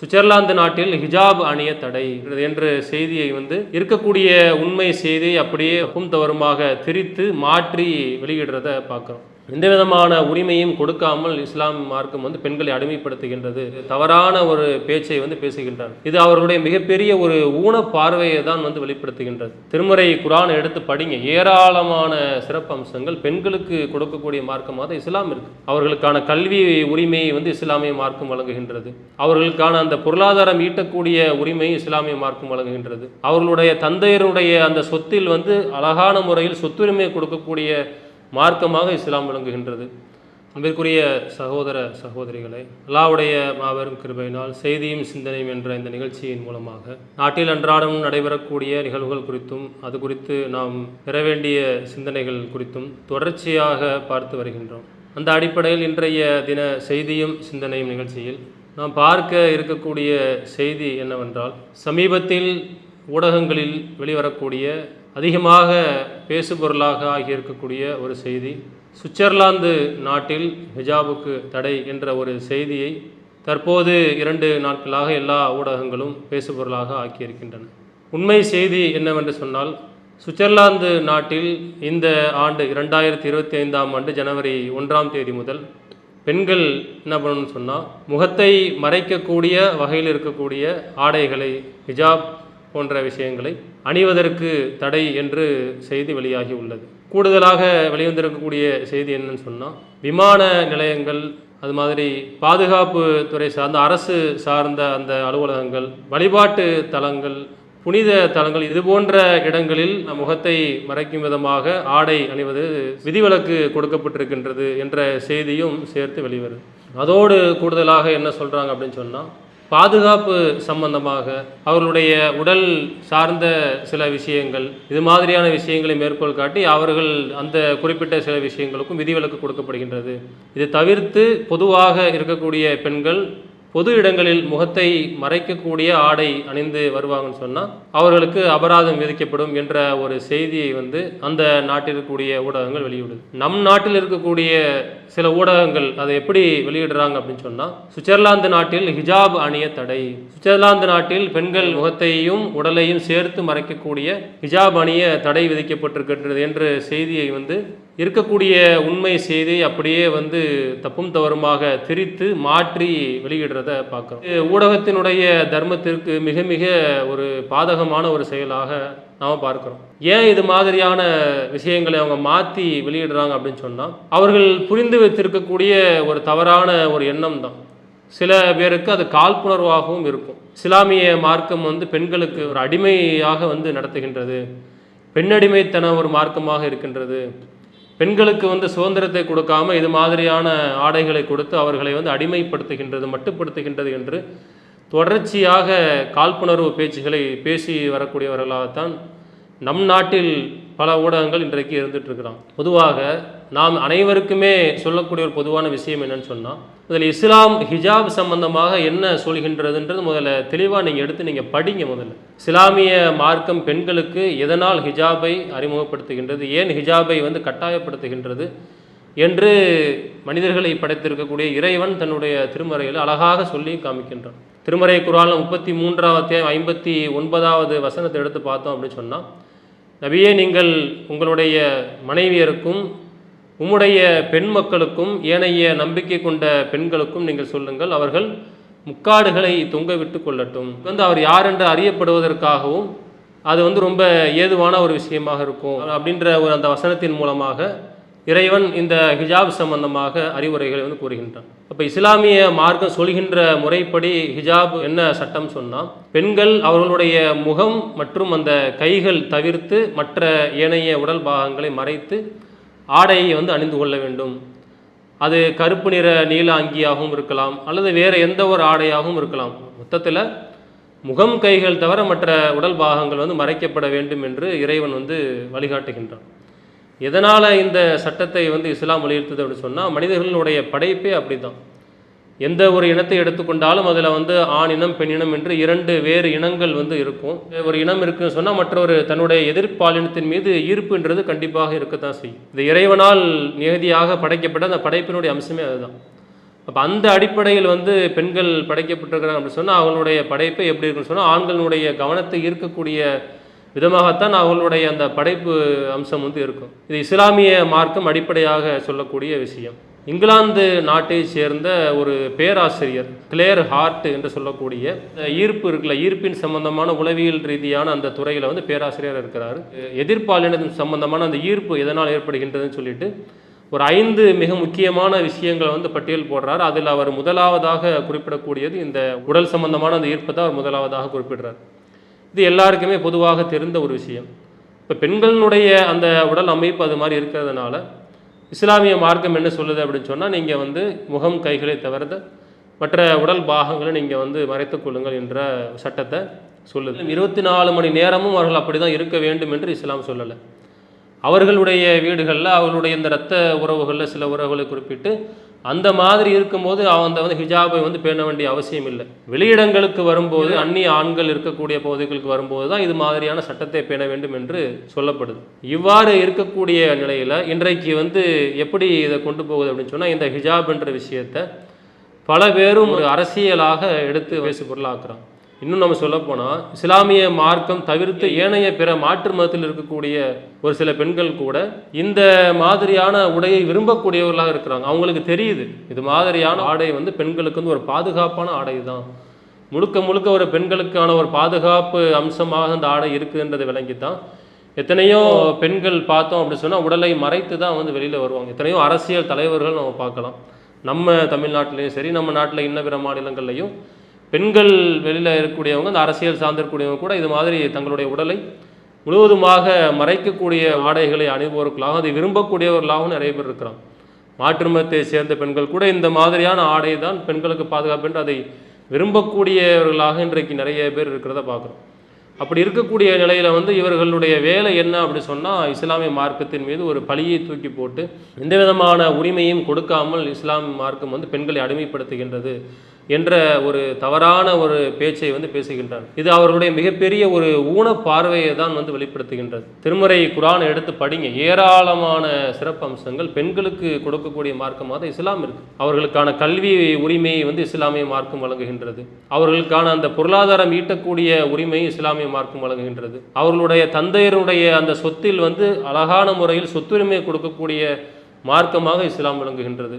Switzerland நாட்டில் ஹிஜாப் அணிய தடை. என்ற செய்தியை வந்து இருக்கக்கூடிய உண்மை செய்தியை அப்படியே தவறுமாக திரித்து மாற்றி வெளியிடுறத பார்க்குறோம். எந்த விதமான உரிமையும் கொடுக்காமல் இஸ்லாம் மார்க்கம் வந்து பெண்களை அடிமைப்படுத்துகின்றது. தவறான ஒரு பேச்சை வந்து பேசுகின்றார். இது அவர்களுடைய மிகப்பெரிய ஒரு ஊன பார்வையை தான் வந்து வெளிப்படுத்துகின்றது. திருமுறை குரான் எடுத்து படிங்க. ஏராளமான சிறப்பு அம்சங்கள் பெண்களுக்கு கொடுக்கக்கூடிய மார்க்கமாக இஸ்லாம் இருக்கு. அவர்களுக்கான கல்வி உரிமையை வந்து இஸ்லாமிய மார்க்கம் வழங்குகின்றது. அவர்களுக்கான அந்த பொருளாதாரம் ஈட்டக்கூடிய உரிமையை இஸ்லாமிய மார்க்கம் வழங்குகின்றது. அவர்களுடைய தந்தையருடைய அந்த சொத்தில் வந்து அழகான முறையில் சொத்துரிமை கொடுக்கக்கூடிய மார்க்கமாக இஸ்லாம் விளங்குகின்றது. அன்பிற்குரிய சகோதர சகோதரிகளை அல்லாவுடைய மாபெரும் கிருபையினால் செய்தியும் சிந்தனையும் என்ற இந்த நிகழ்ச்சியின் மூலமாக நாட்டில் அன்றாடம் நடைபெறக்கூடிய நிகழ்வுகள் குறித்தும் அது குறித்து நாம் பெற வேண்டிய சிந்தனைகள் குறித்தும் தொடர்ச்சியாக பார்த்து வருகின்றோம். அந்த அடிப்படையில் இன்றைய தின செய்தியும் சிந்தனையும் நிகழ்ச்சியில் நாம் பார்க்க இருக்கக்கூடிய செய்தி என்னவென்றால் சமீபத்தில் ஊடகங்களில் வெளிவரக்கூடிய அதிகமாக பேசுபொருளாக ஆகியிருக்கக்கூடிய ஒரு செய்தி. சுவிட்சர்லாந்து நாட்டில் ஹிஜாபுக்கு தடை என்ற ஒரு செய்தியை தற்போது இரண்டு நாட்களாக எல்லா ஊடகங்களும் பேசுபொருளாக ஆக்கியிருக்கின்றன. உண்மை செய்தி என்னவென்று சொன்னால் சுவிட்சர்லாந்து நாட்டில் இந்த ஆண்டு இரண்டாயிரத்தி இருபத்தி ஐந்தாம் ஆண்டு ஜனவரி ஒன்றாம் தேதி முதல் பெண்கள் என்ன பண்ணணும்னு சொன்னால் முகத்தை மறைக்கக்கூடிய வகையில் இருக்கக்கூடிய ஆடைகளை ஹிஜாப் போன்ற விஷயங்களை அணிவதற்கு தடை என்று செய்தி வெளியாகி உள்ளது. கூடுதலாக வெளிவந்திருக்கக்கூடிய செய்தி என்னன்னு சொன்னால் விமான நிலையங்கள் அது மாதிரி பாதுகாப்பு துறை சார்ந்த அரசு சார்ந்த அந்த அலுவலகங்கள் வழிபாட்டு தலங்கள் புனித தலங்கள் இது போன்ற இடங்களில் முகத்தை மறைக்கும் விதமாக ஆடை அணிவது விதிவிலக்கு கொடுக்கப்பட்டிருக்கின்றது என்ற செய்தியும் சேர்த்து வெளிவருது. அதோடு கூடுதலாக என்ன சொல்கிறாங்க அப்படின்னு சொன்னால் பாதுகாப்பு சம்பந்தமாக அவர்களுடைய உடல் சார்ந்த சில விஷயங்கள் இது மாதிரியான விஷயங்களை மேற்கோள் காட்டி அவர்கள் அந்த குறிப்பிட்ட சில விஷயங்களுக்கும் விதிவிலக்கு கொடுக்கப்படுகின்றது. இது தவிர்த்து பொதுவாக இருக்கக்கூடிய பெண்கள் பொது இடங்களில் முகத்தை மறைக்கக்கூடிய ஆடை அணிந்து வருவாங்கன்னு சொன்னால் அவர்களுக்கு அபராதம் விதிக்கப்படும் என்ற ஒரு செய்தியை வந்து அந்த நாட்டில் இருக்கக்கூடிய ஊடகங்கள் வெளியிடுது. நம் நாட்டில் இருக்கக்கூடிய சில ஊடகங்கள் அதை எப்படி வெளியிடுறாங்க அப்படின்னு சொன்னால் சுவிட்சர்லாந்து நாட்டில் ஹிஜாப் அணிய தடை. சுவிட்சர்லாந்து நாட்டில் பெண்கள் முகத்தையும் உடலையும் சேர்த்து மறைக்கக்கூடிய ஹிஜாப் அணிய தடை விதிக்கப்பட்டிருக்கின்றது என்ற செய்தியை வந்து இருக்கக்கூடிய உண்மை செய்தி அப்படியே வந்து தப்பும் தவறுமாக திரித்து மாற்றி வெளியிடுறத பார்க்குறோம். ஊடகத்தினுடைய தர்மத்திற்கு மிக மிக ஒரு பாதகமான ஒரு செயலாக நாம் பார்க்குறோம். ஏன் இது மாதிரியான விஷயங்களை அவங்க மாற்றி வெளியிடுறாங்க அப்படின்னு சொன்னால் அவர்கள் புரிந்து வைத்திருக்கக்கூடிய ஒரு தவறான ஒரு எண்ணம் தான். சில பேருக்கு அது காழ்ப்புணர்வாகவும் இருக்கும். இஸ்லாமிய மார்க்கம் வந்து பெண்களுக்கு ஒரு அடிமையாக வந்து நடத்துகின்றது. பெண்ணடிமைத்தன ஒரு மார்க்கமாக இருக்கின்றது. பெண்களுக்கு வந்து சுதந்திரத்தை கொடுக்காம இது மாதிரியான ஆடைகளை கொடுத்து அவர்களை வந்து அடிமைப்படுத்துகின்றது மட்டுப்படுத்துகின்றது என்று தொடர்ச்சியாக காழ்ப்புணர்வு பேச்சுகளை பேசி வரக்கூடியவர்களாகத்தான் நம் நாட்டில் பல ஊடகங்கள் இன்றைக்கு இருந்துட்டுருக்கிறான். பொதுவாக நாம் அனைவருக்குமே சொல்லக்கூடிய ஒரு பொதுவான விஷயம் என்னன்னு சொன்னால் முதல்ல இஸ்லாம் ஹிஜாப் சம்பந்தமாக என்ன சொல்கின்றதுன்றது முதல்ல தெளிவாக நீங்கள் எடுத்து நீங்கள் படிங்க முதல்ல. இஸ்லாமிய மார்க்கம் பெண்களுக்கு எதனால் ஹிஜாபை அறிமுகப்படுத்துகின்றது ஏன் ஹிஜாபை வந்து கட்டாயப்படுத்துகின்றது என்று மனிதர்களை படைத்திருக்கக்கூடிய இறைவன் தன்னுடைய திருமறையில் அழகாக சொல்லி காமிக்கின்றான். திருமறை குரான் முப்பத்தி மூன்றாவது ஐம்பத்தி ஒன்பதாவது வசனத்தை எடுத்து பார்த்தோம் அப்படின்னு சொன்னால் நபியே நீங்கள் உங்களுடைய மனைவியருக்கும் உம்முடைய பெண் மக்களுக்கும் ஏனைய நம்பிக்கை கொண்ட பெண்களுக்கும் நீங்கள் சொல்லுங்கள் அவர்கள் முக்காடுகளை தொங்க விட்டு கொள்ளட்டும். வந்து அவர் யார் என்று அறியப்படுவதற்காகவும் அது வந்து ரொம்ப ஏதுவான ஒரு விஷயமாக இருக்கும். அப்படின்ற ஒரு அந்த வசனத்தின் மூலமாக இறைவன் இந்த ஹிஜாப் சம்பந்தமாக அறிவுரைகளை வந்து கூறுகின்றான். அப்போ இஸ்லாமிய மார்க்கம் சொல்கின்ற முறைப்படி ஹிஜாப் என்ன சட்டம் சொன்னால் பெண்கள் அவர்களுடைய முகம் மற்றும் அந்த கைகள் தவிர்த்து மற்ற ஏனைய உடல் பாகங்களை மறைத்து ஆடையை வந்து அணிந்து கொள்ள வேண்டும். அது கருப்பு நிற நீல அங்கியாகவும் இருக்கலாம் அல்லது வேறு எந்த ஒரு ஆடையாகவும் இருக்கலாம். மொத்தத்தில் முகம் கைகள் தவிர மற்ற உடல் பாகங்கள் வந்து மறைக்கப்பட வேண்டும் என்று இறைவன் வந்து வழிகாட்டுகின்றான். எதனால் இந்த சட்டத்தை வந்து இஸ்லாம் வலியுறுத்துது அப்படின்னு சொன்னால் மனிதர்களுடைய படைப்பே அப்படி தான் எந்த ஒரு இனத்தை எடுத்துக்கொண்டாலும் அதில் வந்து ஆண் இனம் பெண் இனம் என்று இரண்டு வேறு இனங்கள் வந்து இருக்கும். ஒரு இனம் இருக்குன்னு சொன்னால் மற்றொரு தன்னுடைய எதிர்ப்பாலினத்தின் மீது ஈர்ப்புன்றது கண்டிப்பாக இருக்கத்தான் செய்யும். இது இறைவனால் நியதியாக படைக்கப்பட்ட அந்த படைப்பினுடைய அம்சமே அதுதான். அப்போ அந்த அடிப்படையில் வந்து பெண்கள் படைக்கப்பட்டிருக்கிறாங்க அப்படின்னு சொன்னால் அவங்களுடைய படைப்பை எப்படி இருக்குன்னு சொன்னால் ஆண்களுடைய கவனத்தை ஈர்க்கக்கூடிய விதமாகத்தான் அவங்களுடைய அந்த படைப்பு அம்சம் வந்து இருக்கும். இது இஸ்லாமிய மார்க்கம் அடிப்படையாக சொல்லக்கூடிய விஷயம். இங்கிலாந்து நாட்டை சேர்ந்த ஒரு பேராசிரியர் கிளேர் ஹார்ட் என்று சொல்லக்கூடிய ஈர்ப்பு இருக்குல்ல ஈர்ப்பின் சம்பந்தமான உளவியல் ரீதியான அந்த துறையில் வந்து பேராசிரியர் இருக்கிறார். எதிர்ப்பாலினத்தின் சம்பந்தமான அந்த ஈர்ப்பு எதனால் ஏற்படுகின்றதுன்னு சொல்லிட்டு ஒரு ஐந்து மிக முக்கியமான விஷயங்களை வந்து பட்டியல் போடுறார். அதில் அவர் முதலாவதாக குறிப்பிடக்கூடியது இந்த உடல் சம்பந்தமான அந்த ஈர்ப்பை தான் அவர் முதலாவதாக குறிப்பிடுறார். இது எல்லாருக்குமே பொதுவாக தெரிந்த ஒரு விஷயம். இப்போ பெண்களினுடைய அந்த உடல் அமைப்பு அது மாதிரி இருக்கிறதுனால இஸ்லாமிய மார்க்கம் என்ன சொல்லுது அப்படின்னு சொன்னால் நீங்கள் வந்து முகம் கைகளை தவிர்த்த மற்ற உடல் பாகங்களை நீங்கள் வந்து மறைத்துக்கொள்ளுங்கள் என்ற சட்டத்தை சொல்லுது. இருபத்தி நாலு மணி நேரமும் அவர்கள் அப்படி தான் இருக்க வேண்டும் என்று இஸ்லாம் சொல்லலை. அவர்களுடைய வீடுகளில் அவர்களுடைய இந்த இரத்த உறவுகளில் சில உறவுகளை குறிப்பிட்டு அந்த மாதிரி இருக்கும்போது அந்த வந்து ஹிஜாபை வந்து பேண வேண்டிய அவசியம் இல்லை. வெளியிடங்களுக்கு வரும்போது அந்நிய ஆண்கள் இருக்கக்கூடிய பகுதிகளுக்கு வரும்போது தான் இது மாதிரியான சட்டத்தை பேண வேண்டும் என்று சொல்லப்படுது. இவ்வாறு இருக்கக்கூடிய நிலையில் இன்றைக்கு வந்து எப்படி இதை கொண்டு போகுது அப்படின்னு சொன்னால் இந்த ஹிஜாப் என்ற விஷயத்தை பல பேரும் ஒரு அரசியலாக எடுத்து பேசு பொருளாக்குறான் இன்னும் நம்ம சொல்லப்போனால் இஸ்லாமிய மார்க்கம் தவிர்த்து ஏனைய பிற மாற்று மதத்தில் இருக்கக்கூடிய ஒரு சில பெண்கள் கூட இந்த மாதிரியான உடையை விரும்பக்கூடியவர்களாக இருக்கிறாங்க. அவங்களுக்கு தெரியுது இது மாதிரியான ஆடை வந்து பெண்களுக்கு வந்து ஒரு பாதுகாப்பான ஆடை தான். முழுக்க முழுக்க ஒரு பெண்களுக்கான ஒரு பாதுகாப்பு அம்சமாக அந்த ஆடை இருக்குன்றதை விளங்கி தான் எத்தனையோ பெண்கள் பார்த்தோம் அப்படின்னு சொன்னால் உடலை மறைத்து தான் வந்து வெளியில் வருவாங்க. எத்தனையோ அரசியல் தலைவர்கள் நம்ம பார்க்கலாம். நம்ம தமிழ்நாட்டிலையும் சரி நம்ம நாட்டில் இன்ன பிற மாநிலங்கள்லையும் பெண்கள் வெளியில் இருக்கக்கூடியவங்க இந்த அரசியல் சார்ந்திருக்கக்கூடியவங்க கூட இது மாதிரி தங்களுடைய உடலை முழுவதுமாக மறைக்கக்கூடிய ஆடைகளை அணிபவர்களாகவும் அதை விரும்பக்கூடியவர்களாகவும் நிறைய பேர் இருக்கிறாங்க. மாற்றுமத்தை சேர்ந்த பெண்கள் கூட இந்த மாதிரியான ஆடை தான் பெண்களுக்கு பாதுகாப்பு என்று அதை விரும்பக்கூடியவர்களாக இன்றைக்கு நிறைய பேர் இருக்கிறத பார்க்குறோம். அப்படி இருக்கக்கூடிய நிலையில் வந்து இவர்களுடைய வேலை என்ன அப்படி சொன்னால் இஸ்லாமிய மார்க்கத்தின் மீது ஒரு பழியை தூக்கி போட்டு எந்த விதமான உரிமையும் கொடுக்காமல் இஸ்லாம் மார்க்கம் வந்து பெண்களை அடிமைப்படுத்துகின்றது. என்ற ஒரு தவறான ஒரு பேச்சை வந்து பேசுகின்றார். இது அவர்களுடைய மிகப்பெரிய ஒரு ஊன பார்வையை தான் வந்து வெளிப்படுத்துகின்றது. திருமுறை குரானை எடுத்து படிங்க. ஏராளமான சிறப்பு அம்சங்கள் பெண்களுக்கு கொடுக்கக்கூடிய மார்க்கமாக இஸ்லாம் இருக்கு. அவர்களுக்கான கல்வி உரிமையை வந்து இஸ்லாமிய மார்க்கம் வழங்குகின்றது. அவர்களுக்கான அந்த பொருளாதாரம் ஈட்டக்கூடிய உரிமையை இஸ்லாமிய மார்க்கம் வழங்குகின்றது. அவர்களுடைய தந்தையருடைய அந்த சொத்தில் வந்து அழகான முறையில் சொத்துரிமையை கொடுக்கக்கூடிய மார்க்கமாக இஸ்லாம் விளங்குகின்றது.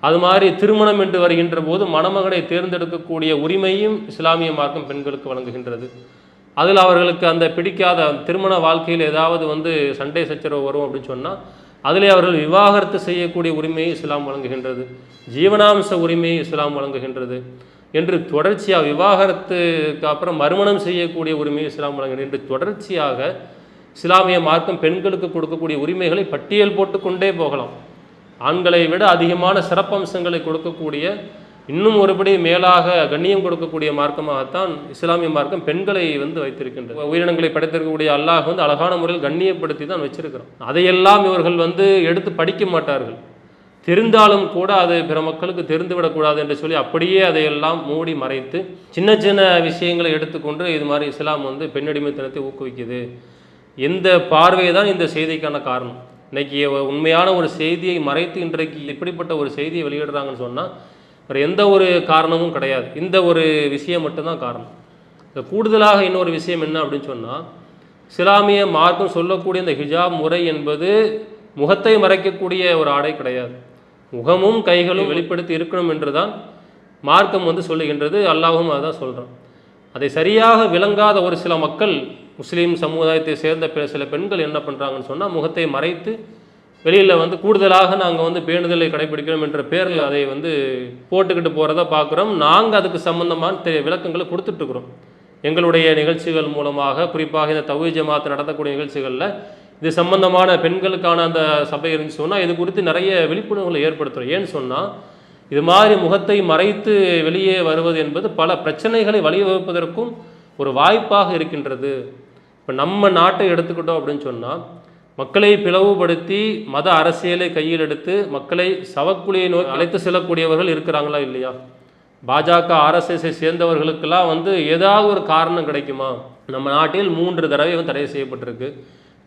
அது மாதிரி திருமணம் என்று வருகின்ற போது மணமகனை தேர்ந்தெடுக்கக்கூடிய உரிமையும் இஸ்லாமிய மார்க்கம் பெண்களுக்கு வழங்குகின்றது. அதில் அவர்களுக்கு அந்த பிடிக்காத திருமண வாழ்க்கையில் ஏதாவது வந்து சண்டை சச்சரவு வரும் அப்படின்னு சொன்னால் அதிலே அவர்கள் விவாகரத்து செய்யக்கூடிய உரிமையை இஸ்லாம் வழங்குகின்றது. ஜீவனாம்ச உரிமையை இஸ்லாம் வழங்குகின்றது. என்று தொடர்ச்சியாக விவாகரத்துக்கு அப்புறம் மறுமணம் செய்யக்கூடிய உரிமையை இஸ்லாம் வழங்குகின்றது. என்று தொடர்ச்சியாக இஸ்லாமிய மார்க்கம் பெண்களுக்கு கொடுக்கக்கூடிய உரிமைகளை பட்டியல் போட்டு கொண்டே போகலாம். ஆண்களை விட அதிகமான சிறப்பம்சங்களை கொடுக்கக்கூடிய இன்னும் ஒருபடி மேலாக கண்ணியம் கொடுக்கக்கூடிய மார்க்கமாகத்தான் இஸ்லாமிய மார்க்கம் பெண்களை வந்து வைத்திருக்கின்றது. உயிரினங்களை படைத்திருக்கக்கூடிய அல்லாஹ் வந்து அழகான முறையில் கண்ணியப்படுத்தி தான் வச்சிருக்கிறோம். அதையெல்லாம் இவர்கள் வந்து எடுத்து படிக்க மாட்டார்கள். தெரிந்தாலும் கூட அது பிற மக்களுக்கு தெரிந்துவிடக்கூடாது என்று சொல்லி அப்படியே அதையெல்லாம் மூடி மறைத்து சின்ன சின்ன விஷயங்களை எடுத்துக்கொண்டு இது மாதிரி இஸ்லாம் வந்து பெண்ணடிமைத்தனத்தை ஊக்குவிக்குது. இந்த பார்வை தான் இந்த செய்திக்கான காரணம். இன்றைக்கி உண்மையான ஒரு செய்தியை மறைத்து இன்றைக்கு இப்படிப்பட்ட ஒரு செய்தியை வெளியிடுறாங்கன்னு சொன்னால் வேறு எந்த ஒரு காரணமும் கிடையாது. இந்த ஒரு விஷயம் மட்டும்தான் காரணம். கூடுதலாக இன்னொரு விஷயம் என்ன அப்படின்னு சொன்னால் இஸ்லாமிய மார்க்கம் சொல்லக்கூடிய இந்த ஹிஜாப் முறை என்பது முகத்தை மறைக்கக்கூடிய ஒரு ஆடை கிடையாது. முகமும் கைகளும் வெளிப்படுத்தி இருக்கணும் என்று தான் மார்க்கம் வந்து சொல்லுகின்றது. அல்லாஹும் அதான் சொல்கிறோம் அதை சரியாக விளங்காத ஒரு சில மக்கள் முஸ்லீம் சமுதாயத்தை சேர்ந்த பிற சில பெண்கள் என்ன பண்ணுறாங்கன்னு சொன்னால் முகத்தை மறைத்து வெளியில் வந்து கூடுதலாக நாங்கள் வந்து பேணுதலை கடைபிடிக்கிறோம் என்ற பேரில் அதை வந்து போட்டுக்கிட்டு போகிறத பார்க்குறோம் நாங்கள் அதுக்கு சம்மந்தமான தெரிய விளக்கங்களை கொடுத்துட்ருக்குறோம் எங்களுடைய நிகழ்ச்சிகள் மூலமாக குறிப்பாக இந்த தவி ஜமாத்து நடத்தக்கூடிய நிகழ்ச்சிகளில் இது சம்பந்தமான பெண்களுக்கான அந்த சபை இருந்துச்சு சொன்னால் இது குறித்து நிறைய விழிப்புணர்வுகளை ஏற்படுத்துகிறோம் ஏன்னு சொன்னால் இது மாதிரி முகத்தை மறைத்து வெளியே வருவது என்பது பல பிரச்சனைகளை வழிவகுப்பதற்கும் ஒரு வாய்ப்பாக இருக்கின்றது. இப்போ நம்ம நாட்டை எடுத்துக்கிட்டோம் அப்படின்னு சொன்னால் மக்களை பிளவுபடுத்தி மத அரசியலை கையில் எடுத்து மக்களை சவக்குழியை நோக்கி அழைத்து செல்லக்கூடியவர்கள் இருக்கிறாங்களா இல்லையா? பாஜக ஆர்எஸ்எஸை சேர்ந்தவர்களுக்கெல்லாம் வந்து ஏதாவது ஒரு காரணம் கிடைக்குமா? நம்ம நாட்டில் மூன்று தடவை வந்து தடை செய்யப்பட்டிருக்கு.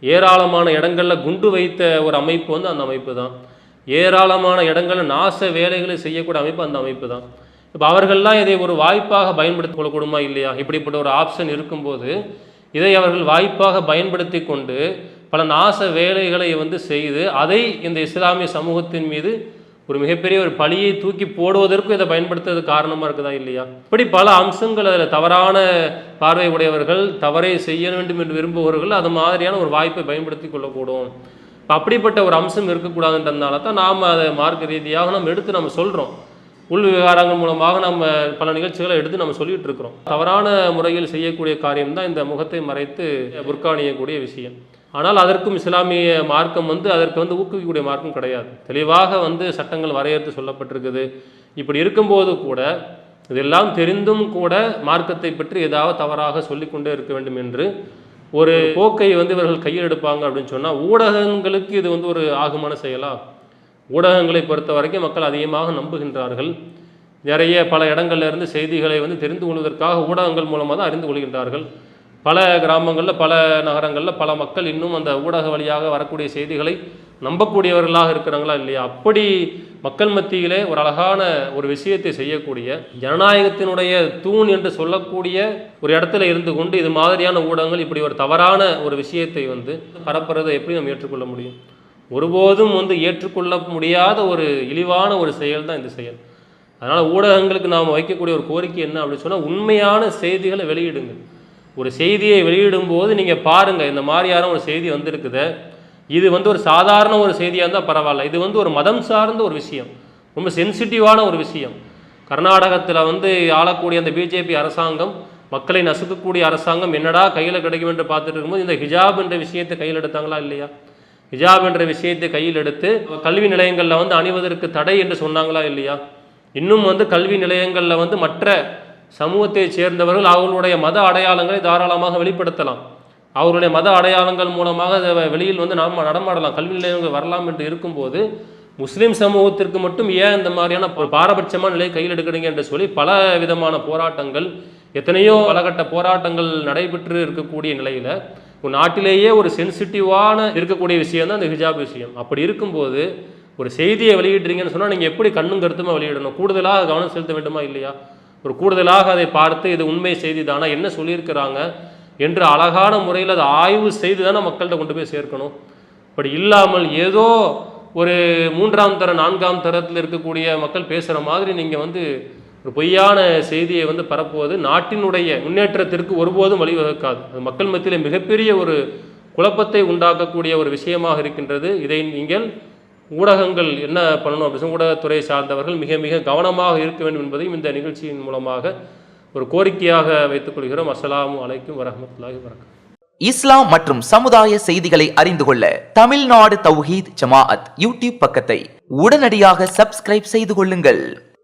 ஏராளமான இடங்களில் குண்டு வைத்த ஒரு அமைப்பு வந்து அந்த அமைப்பு தான். ஏராளமான இடங்களில் நாச வேலைகளை செய்யக்கூடிய அமைப்பு அந்த அமைப்பு தான். இப்போ அவர்கள்லாம் இதை ஒரு வாய்ப்பாக பயன்படுத்திக் கொள்ளக்கூடுமா இல்லையா? இப்படிப்பட்ட ஒரு ஆப்ஷன் இருக்கும்போது இதை அவர்கள் வாய்ப்பாக பயன்படுத்தி கொண்டு பல நாச வேலைகளை வந்து செய்து அதை இந்த இஸ்லாமிய சமூகத்தின் மீது ஒரு மிகப்பெரிய ஒரு பழியை தூக்கி போடுவதற்கும் இதை பயன்படுத்துறது காரணமாக இருக்குதா இல்லையா? இப்படி பல அம்சங்கள் அதில் தவறான பார்வை உடையவர்கள் தவறை செய்ய வேண்டும் என்று விரும்புபவர்கள் அது மாதிரியான ஒரு வாய்ப்பை பயன்படுத்தி கொள்ளக்கூடும். அப்படிப்பட்ட ஒரு அம்சம் இருக்கக்கூடாதுன்றதுனால தான் நாம் அதை மார்க்க ரீதியாக நம்ம எடுத்து நம்ம சொல்கிறோம் உள் விவகாரங்கள் மூலமாக நம்ம பல நிகழ்ச்சிகளை எடுத்து நம்ம சொல்லிட்டு இருக்கிறோம். தவறான முறையில் செய்யக்கூடிய காரியம் தான் இந்த முகத்தை மறைத்து புர்காணியக்கூடிய விஷயம். ஆனால் அதற்கும் இஸ்லாமிய மார்க்கம் வந்து அதற்கு வந்து ஊக்குவிக்கக்கூடிய மார்க்கம் கிடையாது. தெளிவாக வந்து சட்டங்கள் வரையறுத்து சொல்லப்பட்டிருக்குது. இப்படி இருக்கும்போது கூட இதெல்லாம் தெரிந்தும் கூட மார்க்கத்தை பற்றி ஏதாவது தவறாக சொல்லிக்கொண்டே இருக்க வேண்டும் என்று ஒரு போக்கை வந்து இவர்கள் கையில் எடுப்பாங்க அப்படின்னு சொன்னால் ஊடகங்களுக்கு இது வந்து ஒரு ஆகுமான செயலாக ஊடகங்களை பொறுத்த வரைக்கும் மக்கள் அதிகமாக நம்புகின்றார்கள். நிறைய பல இடங்கள்லேருந்து செய்திகளை வந்து தெரிந்து கொள்வதற்காக ஊடகங்கள் மூலமாக தான் அறிந்து கொள்கின்றார்கள். பல கிராமங்களில் பல நகரங்களில் பல மக்கள் இன்னும் அந்த ஊடக வழியாக வரக்கூடிய செய்திகளை நம்பக்கூடியவர்களாக இருக்கிறாங்களா இல்லையா? அப்படி மக்கள் மத்தியிலே ஒரு அழகான ஒரு விஷயத்தை செய்யக்கூடிய ஜனநாயகத்தினுடைய தூண் என்று சொல்லக்கூடிய ஒரு இடத்துல இருந்து கொண்டு இது மாதிரியான ஊடகங்கள் இப்படி ஒரு தவறான ஒரு விஷயத்தை வந்து பரப்புறதை எப்படி நம்ம ஏற்றுக்கொள்ள முடியும்? ஒருபோதும் வந்து ஏற்றுக்கொள்ள முடியாத ஒரு இழிவான ஒரு செயல் தான் இந்த செயல். அதனால் ஊடகங்களுக்கு நாம் வைக்கக்கூடிய ஒரு கோரிக்கை என்ன அப்படின்னு சொன்னால் உண்மையான செய்திகளை வெளியிடுங்க. ஒரு செய்தியை வெளியிடும் போது நீங்கள் பாருங்கள் இந்த மாதிரியான ஒரு செய்தி வந்திருக்குது. இது வந்து ஒரு சாதாரண ஒரு செய்தியாக இருந்தால் பரவாயில்ல. இது வந்து ஒரு மதம் சார்ந்த ஒரு விஷயம். ரொம்ப சென்சிட்டிவான ஒரு விஷயம். கர்நாடகத்தில் வந்து ஆளக்கூடிய அந்த பிஜேபி அரசாங்கம் மக்களை நசுக்கக்கூடிய அரசாங்கம் என்னடா கையில் கிடைக்கும் என்று பார்த்துட்டு இருக்கும்போது இந்த ஹிஜாப் என்ற விஷயத்தை கையில் எடுத்தாங்களா இல்லையா? ஹிஜாப் என்ற விஷயத்தை கையில் எடுத்து கல்வி நிலையங்களில் வந்து அணிவதற்கு தடை என்று சொன்னாங்களா இல்லையா? இன்னும் வந்து கல்வி நிலையங்களில் வந்து மற்ற சமூகத்தைச் சேர்ந்தவர்கள் அவர்களுடைய மத அடையாளங்களை தாராளமாக வெளிப்படுத்தலாம். அவர்களுடைய மத அடையாளங்கள் மூலமாக அதை வெளியில் வந்து நாம் நடமாடலாம். கல்வி நிலையங்கள் வரலாம் என்று இருக்கும்போது முஸ்லீம் சமூகத்திற்கு மட்டும் ஏன் இந்த மாதிரியான பாரபட்சமான நிலையை கையில் எடுக்கிறீங்க என்று சொல்லி பல விதமான போராட்டங்கள் எத்தனையோ பலகட்ட போராட்டங்கள் நடைபெற்று இருக்கக்கூடிய நிலையில் உன் நாட்டிலேயே ஒரு சென்சிட்டிவான இருக்கக்கூடிய விஷயம் தான் இந்த ஹிஜாப் விஷயம். அப்படி இருக்கும்போது ஒரு செய்தியை வெளியிடுறீங்கன்னு சொன்னால் நீங்கள் எப்படி கண்ணும் கருத்துமாக வெளியிடணும்? கூடுதலாக கவனம் செலுத்த வேண்டுமா இல்லையா? ஒரு கூடுதலாக அதை பார்த்து இது உண்மை செய்தி தானா என்ன சொல்லியிருக்கிறாங்க? என்று அழகான முறையில் அதை ஆய்வு செய்து தானே மக்கள்கிட்ட கொண்டு போய் சேர்க்கணும். அப்படி இல்லாமல் ஏதோ ஒரு மூன்றாம் தர நான்காம் தரத்தில் இருக்கக்கூடிய மக்கள் பேசுகிற மாதிரி நீங்கள் வந்து பொய்யான செய்தியை வந்து பரப்புவது நாட்டினுடைய முன்னேற்றத்திற்கு ஒருபோதும் வழிவகுக்காது அது மக்கள் மத்தியில் மிகப்பெரிய ஒரு குழப்பத்தை உண்டாக்கக்கூடிய ஒரு விஷயமாக இருக்கின்றது. இதை நீங்கள் ஊடகங்கள் என்ன பண்ணணும் அப்படின்னு ஊடகத்துறை சார்ந்தவர்கள் மிக மிக கவனமாக இருக்க வேண்டும் என்பதையும் இந்த நிகழ்ச்சியின் மூலமாக ஒரு கோரிக்கையாக வைத்துக் கொள்கிறோம். அஸ்ஸலாமு அலைக்கும் வரஹ்மத்துல்லாஹி வரகம் இஸ்லாம் மற்றும் சமுதாய செய்திகளை அறிந்து கொள்ள தமிழ்நாடு தௌஹீத் ஜமாஅத் யூடியூப் பக்கத்தை உடனடியாக சப்ஸ்கிரைப் செய்து கொள்ளுங்கள்.